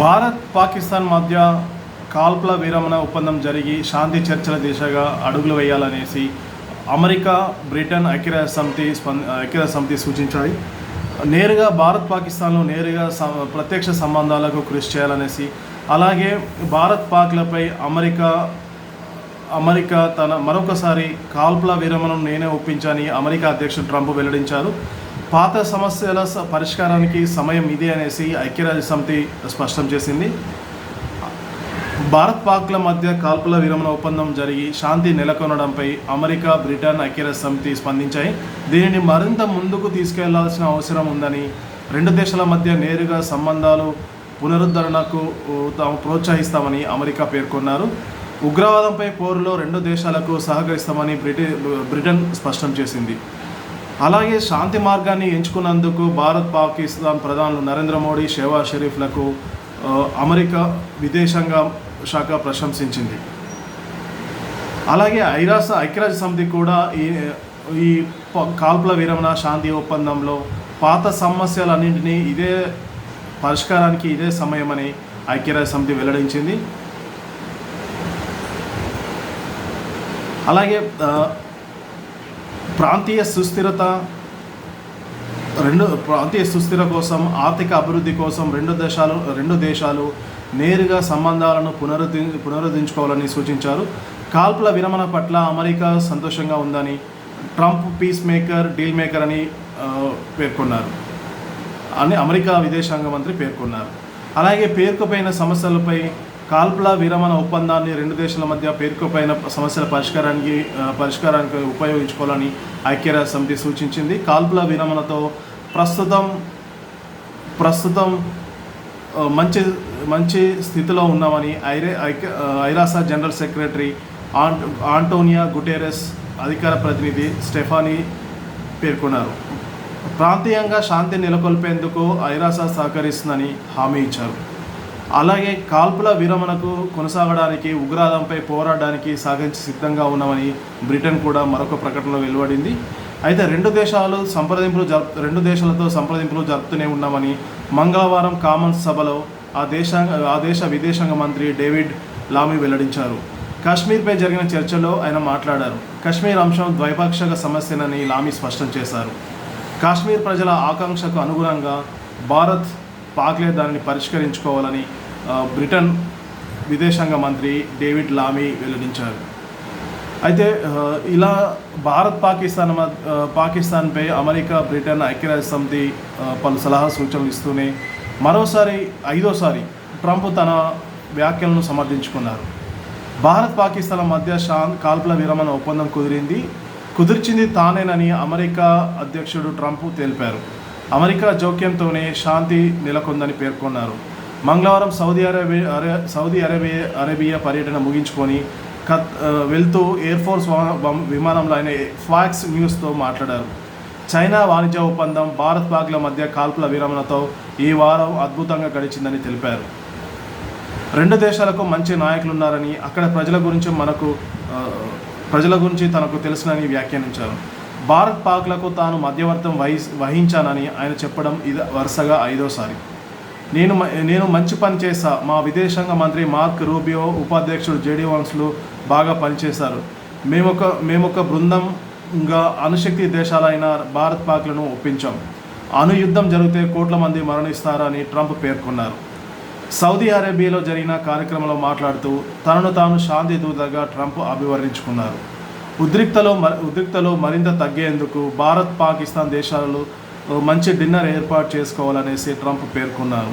భారత్ పాకిస్తాన్ మధ్య కాల్పుల విరమణ ఒప్పందం జరిగి శాంతి చర్చల దిశగా అడుగులు వేయాలనేసి అమెరికా బ్రిటన్ ఐక్యరాజ్య సమితి స్పంద ఐక్యరాజ్య సమితి సూచించాయి. నేరుగా భారత్ పాకిస్తాన్లో నేరుగా ప్రత్యక్ష సంబంధాలకు కృషి చేయాలనేసి అలాగే భారత్ పాక్లపై అమెరికా అమెరికా తన మరొకసారి కాల్పుల విరమణను నేనే ఒప్పించని అమెరికా అధ్యక్షుడు ట్రంప్ వెల్లడించారు. పాత సమస్యల స- పరిష్కారానికి సమయం ఇది అనేసి ఐక్యరాజ్య సమితి స్పష్టం చేసింది. భారత్ పాక్ల మధ్య కాల్పుల విరమణ ఒప్పందం జరిగి శాంతి నెలకొనడంపై అమెరికా బ్రిటన్ ఐక్యరాజ్య సమితి స్పందించాయి. దీనిని మరింత ముందుకు తీసుకెళ్ళాల్సిన అవసరం ఉందని రెండు దేశాల మధ్య నేరుగా సంబంధాలు పునరుద్ధరణకు తాము ప్రోత్సహిస్తామని అమెరికా పేర్కొన్నారు. ఉగ్రవాదంపై పోరులో రెండు దేశాలకు సహకరిస్తామని బ్రిటి బ్రిటన్ స్పష్టం చేసింది. అలాగే శాంతి మార్గాన్ని ఎంచుకున్నందుకు భారత్ పాకిస్తాన్ ప్రధానులు నరేంద్ర మోడీ షేవా షరీఫ్లకు అమెరికా విదేశాంగ శాఖ ప్రశంసించింది. అలాగే ఐరాస ఐక్యరాజ్య సమితి కూడా ఈ ఈ కాల్పుల విరమణ శాంతి ఒప్పందంలో పాత సమస్యలన్నింటినీ ఇదే పరిష్కారానికి ఇదే సమయమని ఐక్యరాజ్య సమితి వెల్లడించింది. అలాగే ప్రాంతీయ సుస్థిరత రెండు ప్రాంతీయ సుస్థిర కోసం ఆర్థిక అభివృద్ధి కోసం రెండు దేశాలు రెండు దేశాలు నేరుగా సంబంధాలను పునరుద్ధి పునరుద్ధరించుకోవాలని సూచించారు. కాల్పుల విరమణ పట్ల అమెరికా సంతోషంగా ఉందని Trump peacemaker dealmaker అని పేర్కొన్నారు. అని అమెరికా విదేశాంగ మంత్రి పేర్కొన్నారు. అలాగే పేర్కొపోయిన సమస్యలపై కాల్పుల విరమణ ఒప్పందాన్ని రెండు దేశాల మధ్య పేరుకుపోయిన సమస్యల పరిష్కారానికి పరిష్కారానికి ఉపయోగించుకోవాలని ఐక్యరాజ్య సమితి సూచించింది. కాల్పుల విరమణతో ప్రస్తుతం ప్రస్తుతం మంచి మంచి స్థితిలో ఉన్నామని ఐరే ఐక్య ఐరాసా జనరల్ సెక్రటరీ ఆంట్ ఆంటోనియా గుటేరెస్ అధికార ప్రతినిధి స్టెఫానీ పేర్కొన్నారు. ప్రాంతీయంగా శాంతి నెలకొల్పేందుకు ఐరాసా సహకరిస్తుందని హామీ ఇచ్చారు. అలాగే కాల్పుల విరమణకు కొనసాగడానికి ఉగ్రవాదంపై పోరాడడానికి సాగించి సిద్ధంగా ఉన్నామని బ్రిటన్ కూడా మరొక ప్రకటనలో వెలువడింది. అయితే రెండు దేశాలు సంప్రదింపులు జరుపు రెండు దేశాలతో సంప్రదింపులు జరుపుతూనే ఉన్నామని మంగళవారం కామన్స్ సభలో ఆ దేశాంగ ఆ దేశ విదేశాంగ మంత్రి డేవిడ్ లామీ వెల్లడించారు. కాశ్మీర్పై జరిగిన చర్చలో ఆయన మాట్లాడారు. కాశ్మీర్ అంశం ద్వైపాక్షిక సమస్యనని లామీ స్పష్టం చేశారు. కాశ్మీర్ ప్రజల ఆకాంక్షకు అనుగుణంగా భారత్ పాక్లే దానిని పరిష్కరించుకోవాలని బ్రిటన్ విదేశాంగ మంత్రి డేవిడ్ లామీ వెల్లడించారు. అయితే ఇలా భారత్ పాకిస్తాన్ మధ్య- పాకిస్తాన్పై అమెరికా బ్రిటన్ ఐక్యరాజ్య సమితి పలు సలహా సూచనలు ఇస్తూనే మరోసారి ఐదోసారి ట్రంప్ తన వ్యాఖ్యలను సమర్థించుకున్నారు. భారత్ పాకిస్తాన్ మధ్య షాన్ కాల్పుల విరమణ ఒప్పందం కుదిరింది. కుదిర్చింది తానేనని అమెరికా అధ్యక్షుడు ట్రంప్ తెలిపారు. అమెరికా జోక్యంతోనే శాంతి నెలకొందని పేర్కొన్నారు. మంగళవారం సౌదీ అరేబియా అరే సౌదీ అరేబియా అరేబియా పర్యటన ముగించుకొని కత్ వెళ్తూ ఎయిర్ ఫోర్స్ విమానంలో ఆయన ఫాక్స్ న్యూస్తో మాట్లాడారు. చైనా వాణిజ్య ఒప్పందం భారత్ పాక్ల మధ్య కాల్పుల విరమణతో ఈ వారం అద్భుతంగా గడిచిందని తెలిపారు. రెండు దేశాలకు మంచి నాయకులు ఉన్నారని అక్కడ ప్రజల గురించి మనకు ప్రజల గురించి తనకు తెలుసునని వ్యాఖ్యానించారు. భారత్ పాక్లకు తాను మధ్యవర్తం వహి వహించానని ఆయన చెప్పడం ఇది వరుసగా ఐదోసారి. నేను మ- నేను మంచి పని చేశా మా విదేశాంగ మంత్రి మార్క్ రూబియో ఉపాధ్యక్షుడు జేడీ వాన్స్లు బాగా పనిచేశారు. మేమొక మేమొక బృందంగా అణుశక్తి దేశాలైన భారత్ పాక్లను ఒప్పించాం. అణు యుద్ధం జరిగితే కోట్ల మంది మరణిస్తారని ట్రంప్ పేర్కొన్నారు. సౌదీ అరేబియాలో జరిగిన కార్యక్రమంలో మాట్లాడుతూ తనను తాను శాంతి దూతగా ట్రంప్ అభివర్ణించుకున్నారు. ఉద్రిక్తలో మ- ఉద్రిక్తలో మరింత తగ్గేందుకు భారత్ పాకిస్తాన్ దేశాలలో మంచి డిన్నర్ ఏర్పాటు చేసుకోవాలనేసి ట్రంప్ పేర్కొన్నారు.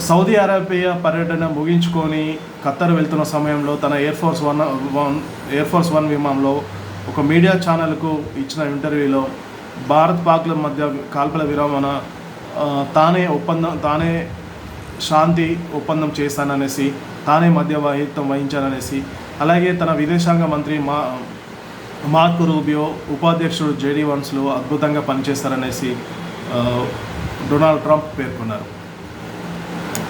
సౌదీ అరేబియా పర్యటన ముగించుకొని ఖత్తర్ వెళ్తున్న సమయంలో తన Air Force One One Air Force One విమానంలో ఒక మీడియా ఛానల్కు ఇచ్చిన ఇంటర్వ్యూలో భారత్ పాక్ల మధ్య కాల్పల విరమణ తానే ఒప్పందం తానే శాంతి ఒప్పందం చేస్తాననేసి తానే మధ్యవర్తిత్వం వహించాననేసి అలాగే తన విదేశాంగ మంత్రి మా మార్క్ రూబియో ఉపాధ్యక్షుడు జేడీ వన్స్లో అద్భుతంగా పనిచేస్తారనేసి డొనాల్డ్ ట్రంప్ పేర్కొన్నారు.